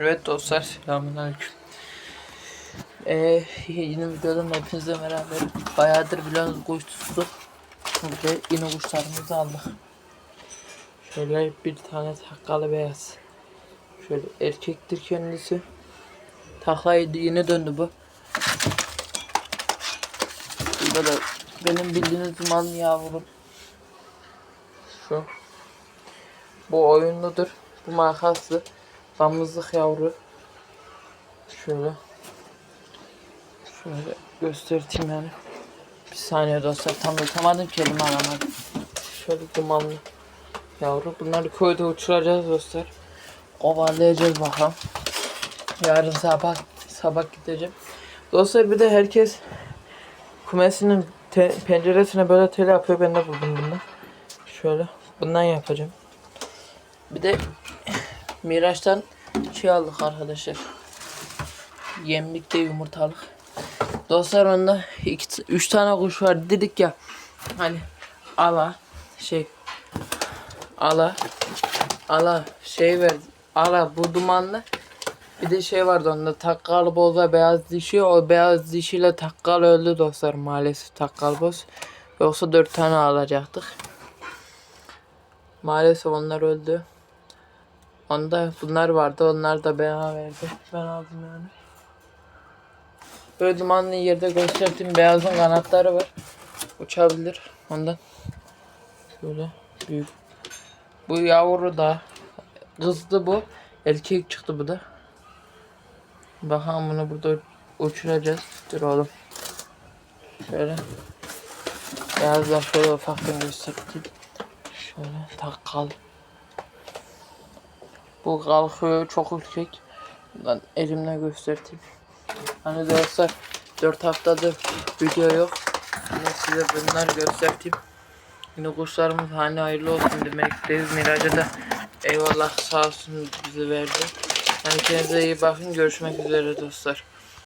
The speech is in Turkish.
Evet dostlar selamünaleyküm. Ee, yeni videodan hepinizle beraber bayağıdır biliyorsunuz kuş tuttuk. Şimdi yine kuşlarımızı aldık. Şöyle bir tane takkalı beyaz. Şöyle erkektir kendisi. Taklayı yeni döndü bu. Da benim bildiğiniz dumanlı yavrum. Şu. Bu oyunludur. Bu makaslı. Damızlık yavru. Şöyle. Şöyle göstereyim yani. Bir saniye dostlar tam tutamadım kelime aramadım. Şöyle dumanlı yavru. Bunları köyde uçuracağız dostlar. Kovalayacağız bakalım. Yarın sabah sabah gideceğim. Dostlar bir de herkes kumesinin te- penceresine böyle tel yapıyor. Ben de buldum bundan. Şöyle bundan yapacağım. Bir de Miraç'tan şey aldık arkadaşlar. Yemlikte yumurtalık. Dostlar onda iki, üç tane kuş var dedik ya. Hani ala şey ala ala şey ver ala bu dumanlı bir de şey vardı onda takkalı boz ve beyaz dişi o beyaz dişiyle takkal öldü dostlar maalesef takkal boz yoksa dört tane alacaktık maalesef onlar öldü Onda bunlar vardı. Onlar da bana verdi. Ben aldım yani. Böyle dumanlı yerde gösterdim. Beyazın kanatları var. Uçabilir. Ondan. Şöyle büyük. Bu yavru da kızdı bu. Erkek çıktı bu da. Bakalım bunu burada uçuracağız. Dur oğlum. Şöyle. Beyazlar şöyle ufaktan göstereyim. Şöyle takal. Bu kalkıyor çok ürkek. Ben elimle göstereyim. Hani dostlar 4 haftadır video yok. Yine size bunları göstereyim. Yine kuşlarımız hani hayırlı olsun demekteyiz. Miraç'a da eyvallah sağ olsun bizi verdi. Hani kendinize iyi bakın. Görüşmek üzere dostlar.